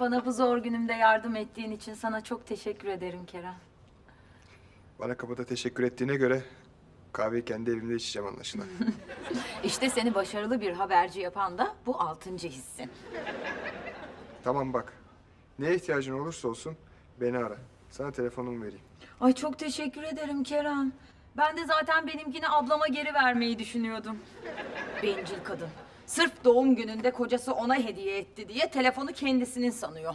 Bana bu zor günümde yardım ettiğin için sana çok teşekkür ederim Kerem. Bana kapıda teşekkür ettiğine göre kahveyi kendi evimde içeceğim anlaşılan. İşte seni başarılı bir haberci yapan da bu altıncı hissin. tamam bak. Neye ihtiyacın olursa olsun beni ara. Sana telefonumu vereyim. Ay çok teşekkür ederim Kerem. Ben de zaten benimkini ablama geri vermeyi düşünüyordum. Bencil kadın. Sırf doğum gününde kocası ona hediye etti diye telefonu kendisinin sanıyor.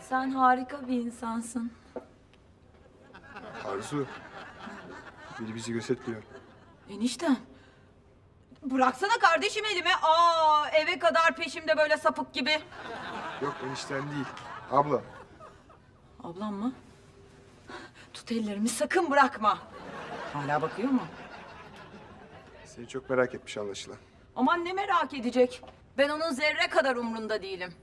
Sen harika bir insansın. Arzu. Biri bizi gözetliyor. Eniştem. Bıraksana kardeşim elimi. Aa, eve kadar peşimde böyle sapık gibi. Yok enişten değil. Abla. Ablam mı? Tut ellerimi sakın bırakma. Hala bakıyor mu? Seni çok merak etmiş anlaşılan. Aman ne merak edecek. Ben onun zerre kadar umrunda değilim.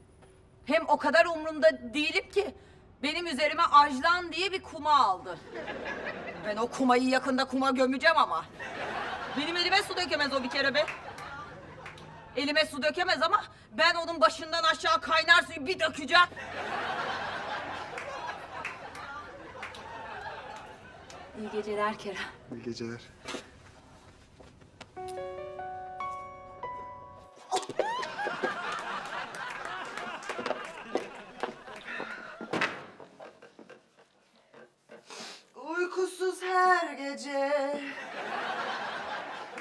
Hem o kadar umrunda değilim ki benim üzerime ajlan diye bir kuma aldı. Ben o kumayı yakında kuma gömeceğim ama. Benim elime su dökemez o bir kere be. Elime su dökemez ama ben onun başından aşağı kaynar suyu bir dökeceğim. İyi geceler Kerem. İyi geceler.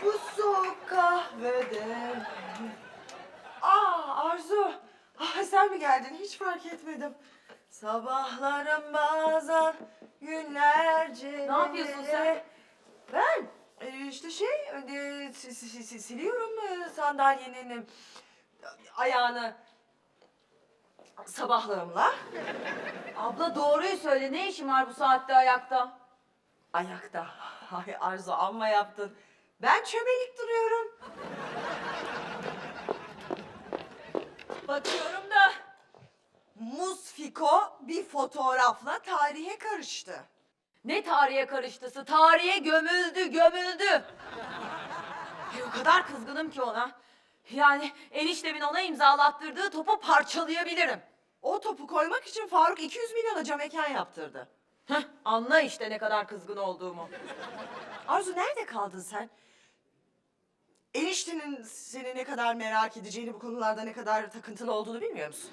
Bu soğuk kahvede Aa Arzu ah, Sen mi geldin hiç fark etmedim Sabahlarım bazen günlerce Ne yapıyorsun sen? Ben e, işte şey e, si- si- si- siliyorum e, sandalyenin e, ayağını sabahlığımla Abla doğruyu söyle. Ne işin var bu saatte ayakta? Ayakta. Ay Arzu amma yaptın. Ben çömelik duruyorum. Bakıyorum da Musfiko bir fotoğrafla tarihe karıştı. Ne tarihe karıştısı? Tarihe gömüldü, gömüldü. Ay, o kadar kızgınım ki ona. Yani eniştemin ona imzalattırdığı topu parçalayabilirim. O topu koymak için Faruk 200 milyona cam mekan yaptırdı. Heh, anla işte ne kadar kızgın olduğumu. Arzu nerede kaldın sen? Eniştenin seni ne kadar merak edeceğini bu konularda ne kadar takıntılı olduğunu bilmiyor musun?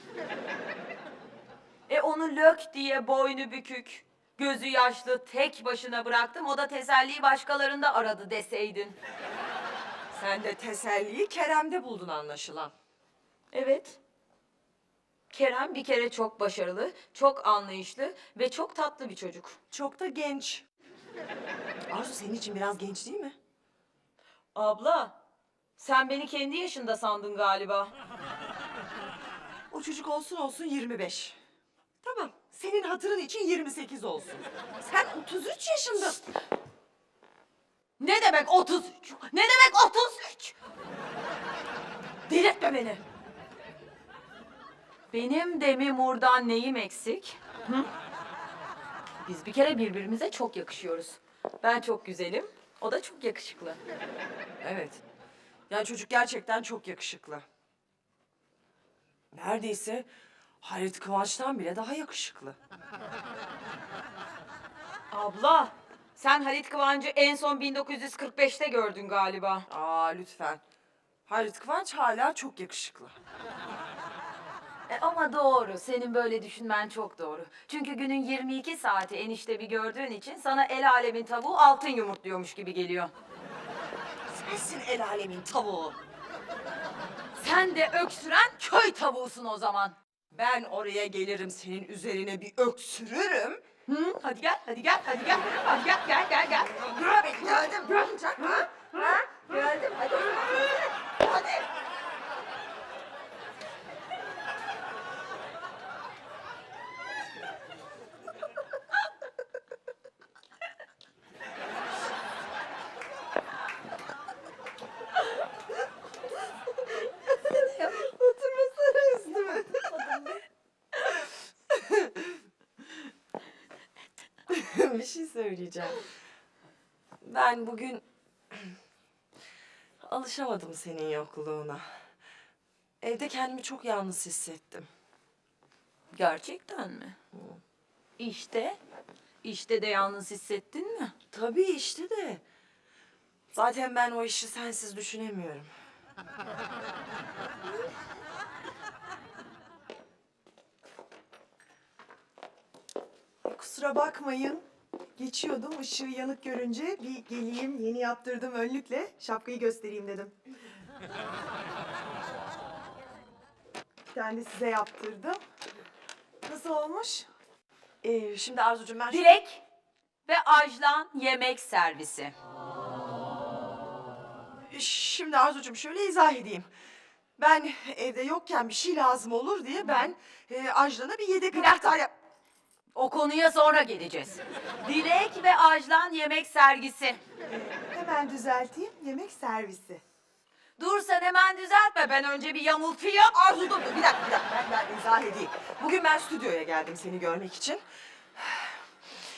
E onu lök diye boynu bükük, gözü yaşlı tek başına bıraktım. O da teselliyi başkalarında aradı deseydin. Sen de teselliyi Kerem'de buldun anlaşılan. Evet. Kerem bir kere çok başarılı, çok anlayışlı ve çok tatlı bir çocuk. Çok da genç. Arzu senin için biraz genç değil mi? Abla, sen beni kendi yaşında sandın galiba. O çocuk olsun olsun 25. Tamam. Senin hatırın için 28 olsun. Sen 33 yaşındasın. Ne demek 33? Ne demek 33? Delirtme beni. Benim Demi Mur'dan neyim eksik? Hı? Biz bir kere birbirimize çok yakışıyoruz. Ben çok güzelim, o da çok yakışıklı. Evet. Yani çocuk gerçekten çok yakışıklı. Neredeyse Halit Kıvanç'tan bile daha yakışıklı. Abla, sen Halit Kıvancı en son 1945'te gördün galiba. Aa lütfen. Halit Kıvanç hala çok yakışıklı. E ama doğru. Senin böyle düşünmen çok doğru. Çünkü günün 22 saati enişte bir gördüğün için sana el alemin tavuğu altın yumurtluyormuş gibi geliyor. Sensin el alemin tavuğu. Sen de öksüren köy tavuğusun o zaman. Ben oraya gelirim senin üzerine bir öksürürüm. Hı? Hadi gel, hadi gel, hadi gel. Hadi gel, gel, gel, gel. Geldim, geldim. Ne olacak ha? Ha? Geldim, hadi. Hadi. Oturmasana üstüme. bir şey söyleyeceğim. Ben bugün alışamadım senin yokluğuna. Evde kendimi çok yalnız hissettim. Gerçekten mi? İşte, işte de yalnız hissettin mi? Tabii işte de. Zaten ben o işi sensiz düşünemiyorum. Kusura bakmayın. Geçiyordum ışığı yanık görünce bir geleyim yeni yaptırdım önlükle şapkayı göstereyim dedim. Bir tane de size yaptırdım. Nasıl olmuş? Ee, şimdi Arzucuğum ben... Dilek ve Ajlan yemek servisi. Şimdi Arzucuğum şöyle izah edeyim. Ben evde yokken bir şey lazım olur diye ben e, Ajlan'a bir yedek Bir dakika. anahtar yap... O konuya sonra geleceğiz. Dilek ve Ajlan yemek sergisi. Hemen düzelteyim yemek servisi. Dur sen hemen düzeltme. Ben önce bir yamultayım. Arzu dur, dur bir dakika bir dakika ben, ben izah edeyim. Bugün ben stüdyoya geldim seni görmek için.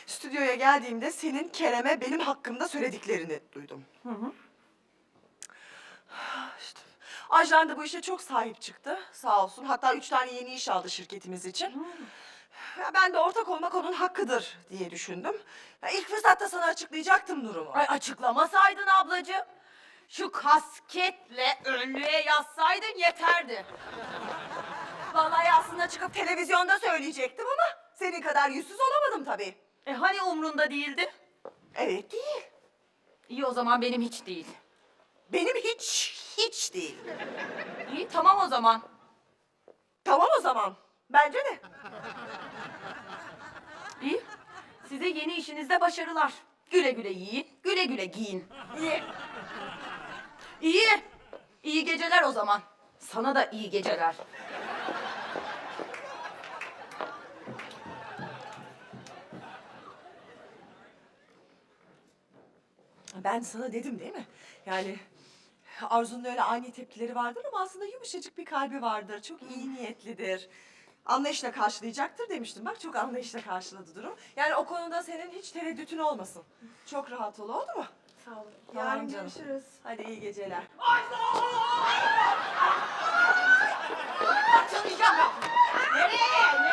Stüdyoya geldiğimde senin Kerem'e benim hakkımda söylediklerini duydum. İşte, Ajlan da bu işe çok sahip çıktı sağ olsun. Hatta üç tane yeni iş aldı şirketimiz için. Ya ben de ortak olmak onun hakkıdır diye düşündüm. Ya ilk fırsatta sana açıklayacaktım durumu. Ay açıklamasaydın ablacığım. Şu kasketle önlüğe yazsaydın yeterdi. Vallahi aslında çıkıp televizyonda söyleyecektim ama senin kadar yüzsüz olamadım tabii. E hani umrunda değildi? Evet değil. İyi o zaman benim hiç değil. Benim hiç, hiç değil. İyi tamam o zaman. Tamam o zaman. Bence de. İyi. Size yeni işinizde başarılar. Güle güle yiyin, güle güle giyin. İyi. İyi. İyi geceler o zaman. Sana da iyi geceler. Ben sana dedim değil mi? Yani Arzu'nun öyle ani tepkileri vardır ama aslında yumuşacık bir kalbi vardır. Çok iyi niyetlidir. Anlayışla karşılayacaktır demiştim. Bak çok anlayışla karşıladı durum. Yani o konuda senin hiç tereddütün olmasın. Çok rahat ol oldu mu? Sağ olun. Tamam Yarın canım. görüşürüz. Hadi iyi geceler. Açılacağım. Nereye? Nereye?